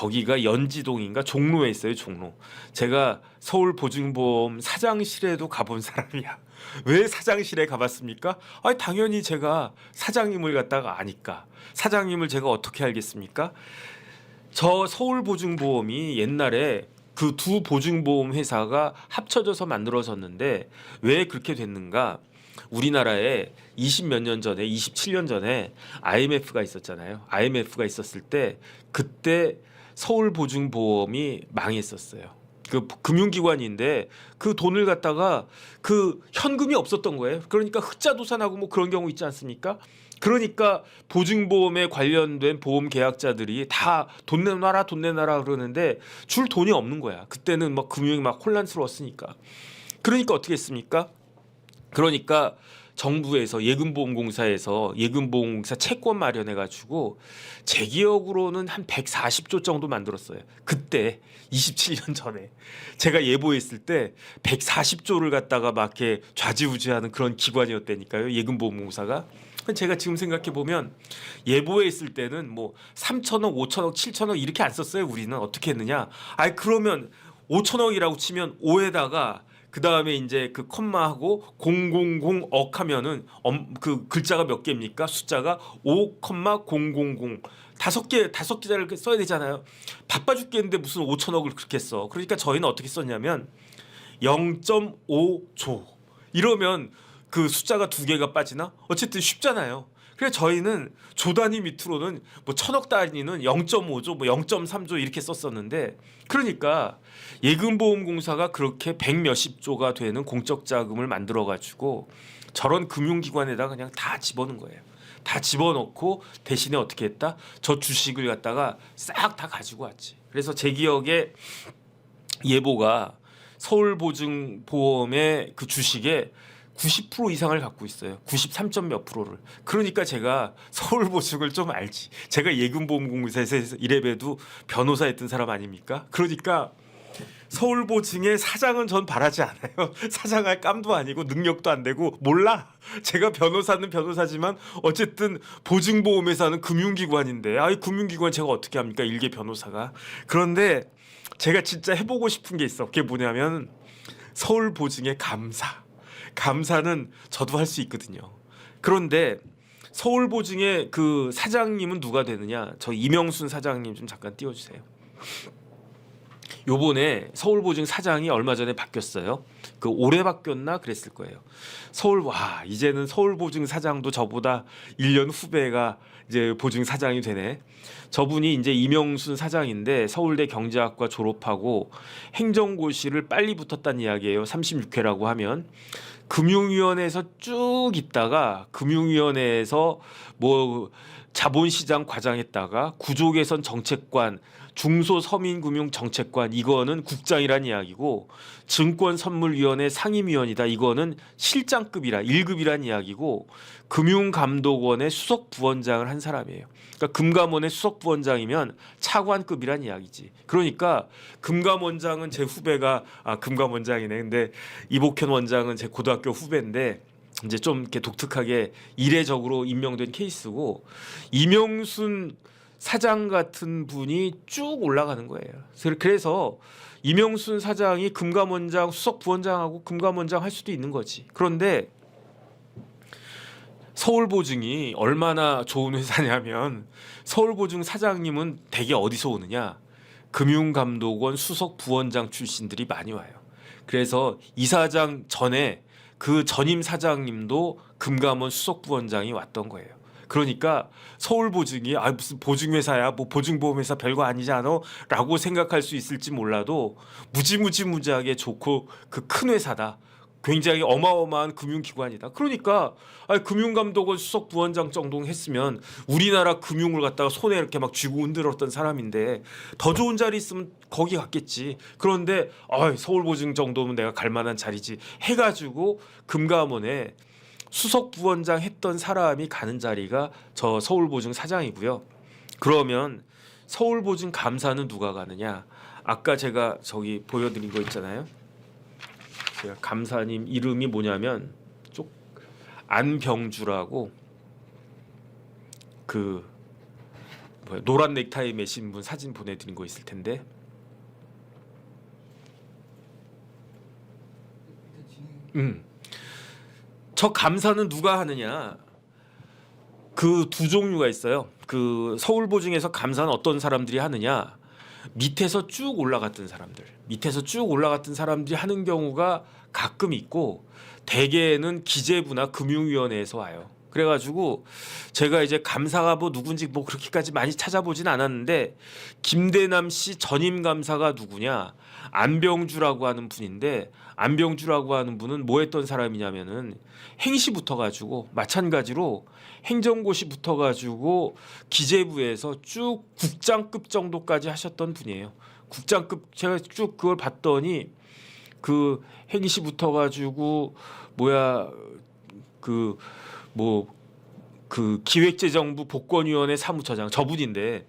저기가 연지동인가 종로에 있어요 종로. 제가 서울 보증보험 사장실에도 가본 사람이야. 왜 사장실에 가봤습니까? 아 당연히 제가 사장님을 갖다가 아니까. 사장님을 제가 어떻게 알겠습니까? 저 서울 보증보험이 옛날에 그 두 보증보험 회사가 합쳐져서 만들어졌는데 왜 그렇게 됐는가? 우리나라에 20몇 년 전에 27년 전에 IMF가 있었잖아요. IMF가 있었을 때 그때 서울 보증보험이 망했었어요. 그 금융기관인데 그 돈을 갖다가 그 현금이 없었던 거예요. 그러니까 흑자 도산하고 뭐 그런 경우 있지 않습니까? 그러니까 보증보험에 관련된 보험 계약자들이 다 돈 내놔라 돈 내놔라 그러는데 줄 돈이 없는 거야. 그때는 막 금융이 막 혼란스러웠으니까. 그러니까 어떻게 했습니까? 그러니까 정부에서 예금보험공사에서 예금보험공사 채권 마련해 가지고 제 기억으로는 한 140조 정도 만들었어요. 그때 27년 전에 제가 예보했을 때 140조를 갖다가 막 이렇게 좌지우지하는 그런 기관이었다니까요. 예금보험공사가. 제가 지금 생각해 보면 예보했을 때는 뭐 3천억, 5천억, 7천억 이렇게 안 썼어요. 우리는 어떻게 했느냐? 아이 그러면 5천억이라고 치면 5에다가 그 다음에 이제 그 컴마하고 000억 하면은 엄, 그 글자가 몇 개입니까? 숫자가 5,000 다섯 개 다섯 개자를 써야 되잖아요. 바빠 죽겠는데 무슨 5천억을 그렇게 써. 그러니까 저희는 어떻게 썼냐면 0.5조 이러면 그 숫자가 두 개가 빠지나? 어쨌든 쉽잖아요. 그래서 저희는 조 단위 밑으로는 뭐 천억 단위는 0.5조, 뭐 0.3조 이렇게 썼었는데 그러니까 예금보험공사가 그렇게 백 몇십 조가 되는 공적 자금을 만들어 가지고 저런 금융기관에다 그냥 다 집어넣은 거예요. 다 집어넣고 대신에 어떻게 했다? 저 주식을 갖다가 싹 다 가지고 왔지. 그래서 제 기억에 예보가 서울보증보험의 그 주식에 90% 이상을 갖고 있어요. 93점 몇 프로를. 그러니까 제가 서울 보증을 좀 알지. 제가 예금보험공사에서 이래봬도 변호사 했던 사람 아닙니까? 그러니까 서울 보증의 사장은 전 바라지 않아요. 사장할 깜도 아니고 능력도 안 되고 몰라. 제가 변호사는 변호사지만 어쨌든 보증보험회사는 금융기관인데 아이 금융기관 제가 어떻게 합니까? 일개 변호사가. 그런데 제가 진짜 해보고 싶은 게 있어. 그게 뭐냐면 서울 보증의 감사. 감사는 저도 할 수 있거든요. 그런데 서울보증의 그 사장님은 누가 되느냐? 저 이명순 사장님 좀 잠깐 띄워주세요. 요번에 서울보증 사장이 얼마 전에 바뀌었어요. 그 올해 바뀌었나 그랬을 거예요. 서울 와 이제는 서울보증 사장도 저보다 1년 후배가 이제 보증 사장이 되네. 저분이 이제 이명순 사장인데 서울대 경제학과 졸업하고 행정고시를 빨리 붙었다는 이야기예요. 36회라고 하면 금융위원회에서 쭉 있다가 금융위원회에서 뭐 자본시장 과장했다가 구조 개선 정책관 중소서민금융 정책관 이거는 국장이란 이야기고 증권선물위원회 상임위원이다 이거는 실장급이라 1급이란 이야기고 금융감독원의 수석부원장을 한 사람이에요. 그러니까 금감원의 수석 부원장이면 차관급이란 이야기지. 그러니까 금감원장은 제 후배가 아 금감원장이네. 근데 이복현 원장은 제 고등학교 후배인데 이제 좀 이렇게 독특하게 이례적으로 임명된 케이스고 이명순 사장 같은 분이 쭉 올라가는 거예요. 그래서 이명순 사장이 금감원장, 수석 부원장하고 금감원장 할 수도 있는 거지. 그런데 서울보증이 얼마나 좋은 회사냐면 서울보증 사장님은 대개 어디서 오느냐? 금융감독원 수석 부원장 출신들이 많이 와요. 그래서 이사장 전에 그 전임 사장님도 금감원 수석 부원장이 왔던 거예요. 그러니까 서울 보증이 아 무슨 보증 회사야 뭐 보증보험 회사 별거 아니지 않아라고 생각할 수 있을지 몰라도 무지무지무지하게 좋고 그 큰 회사다. 굉장히 어마어마한 금융기관이다. 그러니까 아니, 금융감독원 수석 부원장 정도 했으면 우리나라 금융을 갖다가 손에 이렇게 막 쥐고 흔들었던 사람인데 더 좋은 자리 있으면 거기 갔겠지. 그런데 아, 서울보증 정도면 내가 갈 만한 자리지 해가지고 금감원에 수석 부원장 했던 사람이 가는 자리가 저 서울보증 사장이고요. 그러면 서울보증 감사는 누가 가느냐? 아까 제가 저기 보여드린 거 있잖아요. 제가 감사님 이름이 뭐냐면 쪽 안병주라고 그 뭐야 노란 넥타이 매신 분 사진 보내드린 거 있을 텐데 음. 저 감사는 누가 하느냐? 그 두 종류가 있어요. 그 서울 보증에서 감사는 어떤 사람들이 하느냐? 밑에서 쭉 올라갔던 사람들, 밑에서 쭉 올라갔던 사람들이 하는 경우가 가끔 있고 대개는 기재부나 금융위원회에서 와요. 그래가지고 제가 이제 감사가 뭐 누군지 뭐 그렇게까지 많이 찾아보진 않았는데 김대남 씨 전임 감사가 누구냐 안병주라고 하는 분인데 안병주라고 하는 분은 뭐 했던 사람이냐면은 행시 붙어가지고 마찬가지로 행정고시 붙어가지고 기재부에서 쭉 국장급 정도까지 하셨던 분이에요. 국장급 제가 쭉 그걸 봤더니 그 행시 붙어가지고 뭐야 그 뭐 그 기획재정부 복권위원회 사무처장 저분인데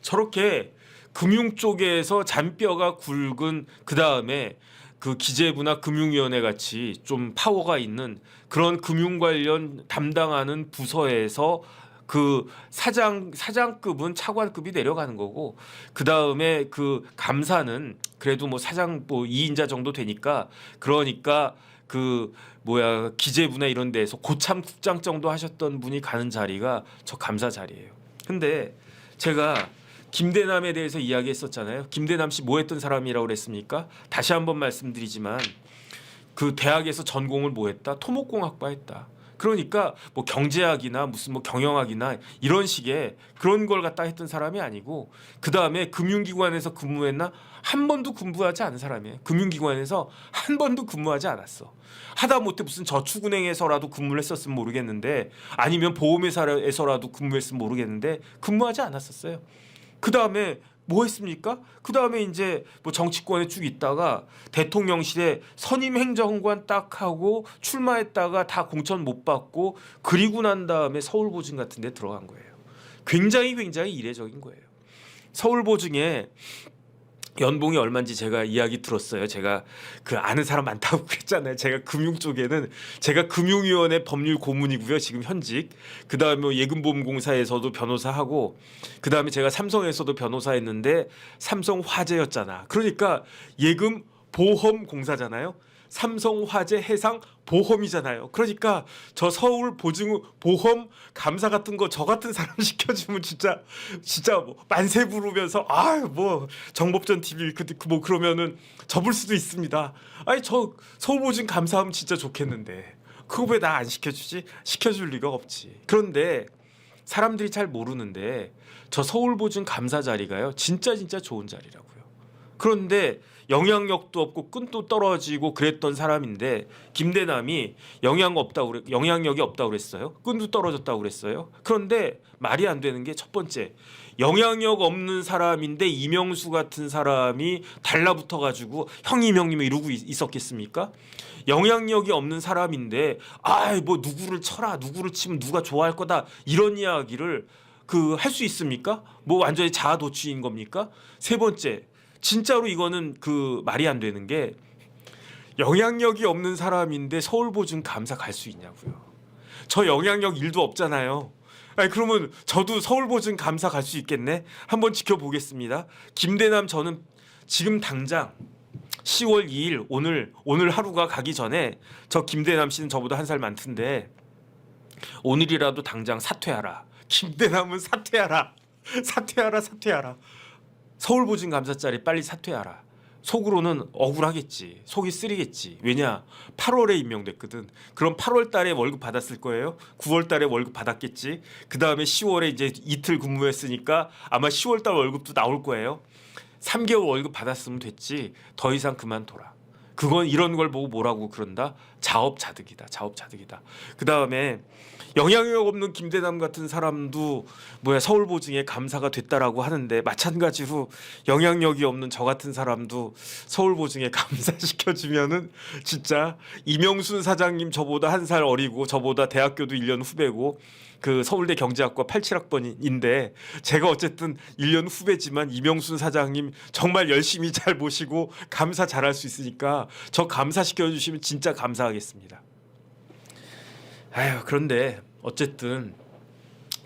저렇게 금융 쪽에서 잔뼈가 굵은 그 다음에 그 기재부나 금융위원회 같이 좀 파워가 있는 그런 금융 관련 담당하는 부서에서 그 사장 사장급은 차관급이 내려가는 거고 그 다음에 그 감사는 그래도 뭐 사장 뭐 2인자 정도 되니까 그러니까 그 뭐야 기재부나 이런 데에서 고참 국장 정도 하셨던 분이 가는 자리가 저 감사 자리예요. 근데 제가 김대남에 대해서 이야기했었잖아요. 김대남 씨 뭐 했던 사람이라고 그랬습니까? 다시 한번 말씀드리지만 그 대학에서 전공을 뭐 했다? 토목공학과 했다. 그러니까 뭐 경제학이나 무슨 뭐 경영학이나 이런 식의 그런 걸 갖다 했던 사람이 아니고 그 다음에 금융기관에서 근무했나 한 번도 근무하지 않은 사람이에요. 금융기관에서 한 번도 근무하지 않았어. 하다 못해 무슨 저축은행에서라도 근무를 했었으면 모르겠는데 아니면 보험회사에서라도 근무했으면 모르겠는데 근무하지 않았었어요. 그 다음에 뭐 했습니까? 그 다음에 이제 뭐 정치권에 쭉 있다가 대통령실에 선임 행정관 딱 하고 출마했다가 다 공천 못 받고 그리고 난 다음에 서울보증 같은 데 들어간 거예요. 굉장히 굉장히 이례적인 거예요. 서울보증에 연봉이 얼마인지 제가 이야기 들었어요. 제가 그 아는 사람 많다고 그랬잖아요. 제가 금융 쪽에는 제가 금융위원회 법률 고문이고요. 지금 현직. 그다음에 뭐 예금보험공사에서도 변호사하고 그다음에 제가 삼성에서도 변호사했는데 삼성 화재였잖아. 그러니까 예금 보험 공사잖아요. 삼성화재 해상 보험이잖아요. 그러니까 저 서울 보증 보험 감사 같은 거 저 같은 사람 시켜주면 진짜 진짜 뭐 만세 부르면서 아뭐 정법전 TV 그뭐 그러면은 접을 수도 있습니다. 아니 저 서울 보증 감사하면 진짜 좋겠는데 그거 왜 나 안 시켜주지? 시켜줄 리가 없지. 그런데 사람들이 잘 모르는데 저 서울 보증 감사 자리가요 진짜 진짜 좋은 자리라고요. 그런데 영향력도 없고 끈도 떨어지고 그랬던 사람인데 김대남이 영향 없다고 그래 영향력이 없다고 그랬어요. 끈도 떨어졌다고 그랬어요. 그런데 말이 안 되는 게 첫 번째 영향력 없는 사람인데 이명수 같은 사람이 달라붙어 가지고 형님 형님 이러고 있- 있었겠습니까? 영향력이 없는 사람인데 아이 뭐 누구를 쳐라 누구를 치면 누가 좋아할 거다 이런 이야기를 그 할 수 있습니까? 뭐 완전히 자아 도취인 겁니까? 세 번째 진짜로 이거는 그 말이 안 되는 게 영향력이 없는 사람인데 서울 보증 감사 갈 수 있냐고요. 저 영향력 일도 없잖아요. 아니 그러면 저도 서울 보증 감사 갈 수 있겠네. 한번 지켜보겠습니다. 김대남 저는 지금 당장 10월 2일 오늘 오늘 하루가 가기 전에 저 김대남 씨는 저보다 한 살 많던데 오늘이라도 당장 사퇴하라. 김대남은 사퇴하라. 사퇴하라. 사퇴하라. 서울보증 감사짜리 빨리 사퇴하라. 속으로는 억울하겠지. 속이 쓰리겠지. 왜냐? 8월에 임명됐거든. 그럼 8월 달에 월급 받았을 거예요. 9월 달에 월급 받았겠지. 그다음에 10월에 이제 이틀 근무했으니까 아마 10월 달 월급도 나올 거예요. 3개월 월급 받았으면 됐지. 더 이상 그만 둬라. 그건 이런 걸 보고 뭐라고 그런다? 자업자득이다. 자업자득이다. 그 다음에 영향력 없는 김대남 같은 사람도 뭐야 서울 보증에 감사가 됐다라고 하는데 마찬가지로 영향력이 없는 저 같은 사람도 서울 보증에 감사시켜 주면은 진짜 이명순 사장님 저보다 한 살 어리고 저보다 대학교도 1년 후배고 그 서울대 경제학과 87학번인데 제가 어쨌든 1년 후배지만 이명순 사장님 정말 열심히 잘 모시고 감사 잘할 수 있으니까 저 감사시켜 주시면 진짜 감사 하겠습니다. 아유 그런데 어쨌든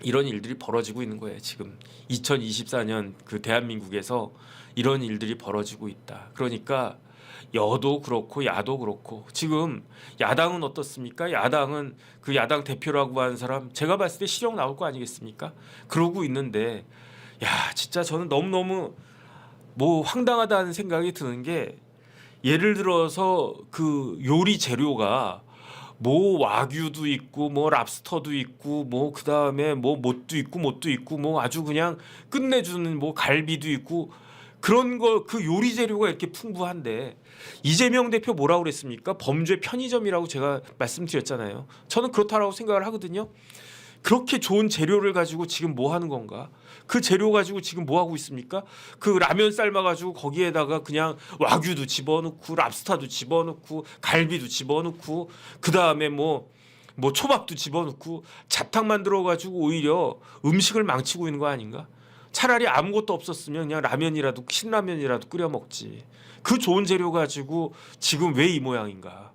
이런 일들이 벌어지고 있는 거예요. 지금 2024년 그 대한민국에서 이런 일들이 벌어지고 있다. 그러니까 여도 그렇고 야도 그렇고 지금 야당은 어떻습니까? 야당은 그 야당 대표라고 하는 사람 제가 봤을 때 실형 나올 거 아니겠습니까? 그러고 있는데 야 진짜 저는 너무 너무 뭐 황당하다는 생각이 드는 게 예를 들어서 그 요리 재료가 뭐 와규도 있고 뭐 랍스터도 있고 뭐 그다음에 뭐 못도 있고 못도 있고 뭐 아주 그냥 끝내주는 뭐 갈비도 있고 그런 거 그 요리 재료가 이렇게 풍부한데 이재명 대표 뭐라고 그랬습니까? 범죄 편의점이라고 제가 말씀드렸잖아요. 저는 그렇다라고 생각을 하거든요. 그렇게 좋은 재료를 가지고 지금 뭐 하는 건가? 그 재료 가지고 지금 뭐 하고 있습니까? 그 라면 삶아 가지고 거기에다가 그냥 와규도 집어넣고 랍스타도 집어넣고 갈비도 집어넣고 그 다음에 뭐뭐 초밥도 집어넣고 잡탕 만들어 가지고 오히려 음식을 망치고 있는 거 아닌가? 차라리 아무것도 없었으면 그냥 라면이라도 신라면이라도 끓여 먹지. 그 좋은 재료 가지고 지금 왜 이 모양인가?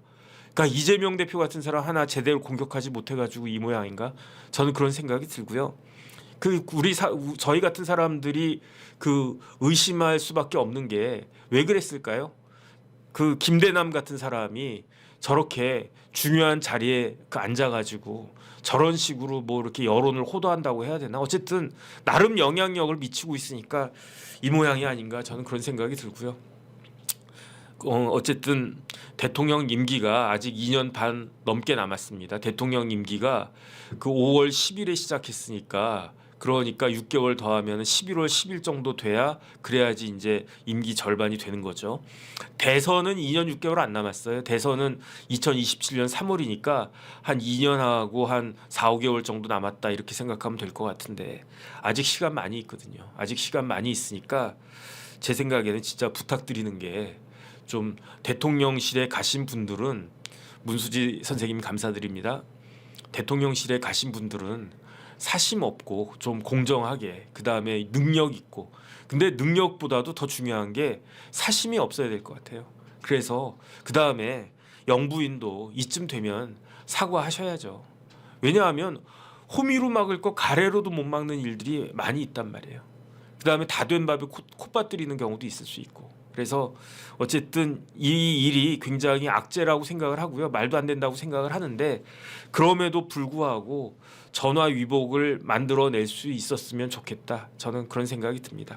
그러니까 이재명 대표 같은 사람 하나 제대로 공격하지 못해 가지고 이 모양인가? 저는 그런 생각이 들고요. 그 우리 사, 우- 저희 같은 사람들이 그 의심할 수밖에 없는 게 왜 그랬을까요? 그 김대남 같은 사람이 저렇게 중요한 자리에 그 앉아가지고 저런 식으로 뭐 이렇게 여론을 호도한다고 해야 되나? 어쨌든 나름 영향력을 미치고 있으니까 이 모양이 아닌가 저는 그런 생각이 들고요. 어, 어쨌든 대통령 임기가 아직 2년 반 넘게 남았습니다. 대통령 임기가 그 5월 10일에 시작했으니까 그러니까 6개월 더하면 11월 10일 정도 돼야 그래야지 이제 임기 절반이 되는 거죠. 대선은 2년 6개월 안 남았어요. 대선은 2027년 3월이니까 한 2년하고 한 4, 5개월 정도 남았다 이렇게 생각하면 될 것 같은데 아직 시간 많이 있거든요. 아직 시간 많이 있으니까 제 생각에는 진짜 부탁드리는 게 좀 대통령실에 가신 분들은 문수지 선생님 감사드립니다. 대통령실에 가신 분들은 사심 없고 좀 공정하게 그 다음에 능력 있고 근데 능력보다도 더 중요한 게 사심이 없어야 될 것 같아요. 그래서 그 다음에 영부인도 이쯤 되면 사과하셔야죠. 왜냐하면 호미로 막을 거 가래로도 못 막는 일들이 많이 있단 말이에요. 그 다음에 다 된 밥에 콧, 콧밭 들이는 경우도 있을 수 있고. 그래서 어쨌든 이 일이 굉장히 악재라고 생각을 하고요. 말도 안 된다고 생각을 하는데 그럼에도 불구하고 전화 위복을 만들어낼 수 있었으면 좋겠다. 저는 그런 생각이 듭니다.